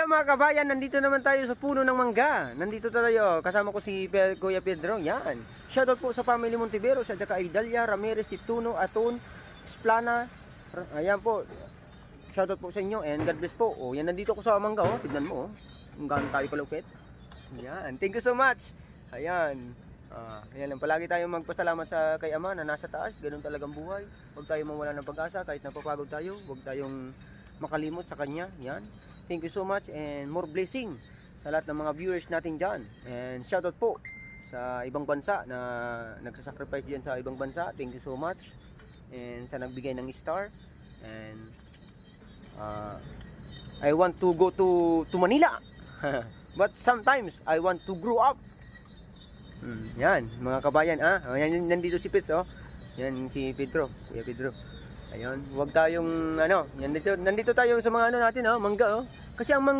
Mga kabayan, nandito naman tayo sa puno ng mangga. Nandito tayo, kasama ko si Pe- Kuya Pedro. Yan. Shoutout po sa family Montivero, sa Jaka Idalia, Ramirez, Tituno, Aton, Splana. Ayan po. Shoutout po sa inyo and God bless po. Oh, yan nandito ko sa mangga oh. Tignan mo oh. Kung gaano tayo kalukit. Yan. Thank you so much. Ayan. Ah, ayan lang. Palagi tayong magpasalamat sa kay Ama na nasa taas. Ganun talagang buhay. Huwag tayong mawala ng pag-asa kahit napapagod tayo. Huwag tayong makalimot sa Kanya. Yan. Thank you so much and more blessing sa lahat ng mga viewers natin dyan. And shoutout po sa ibang bansa na nagsasacrifice diyan sa ibang bansa. Thank you so much. And sa nagbigay ng star. And uh, I want to go to to Manila. But sometimes I want to grow up. Mm, yan, mga kabayan, ah. Oh, yan, nandito si Pits, oh. Yan si Pedro, Kuya Pedro. Ayun, huwag tayong ano, nandito nandito tayo sa mga ano natin, oh, mangga, oh. Kasi ang mangga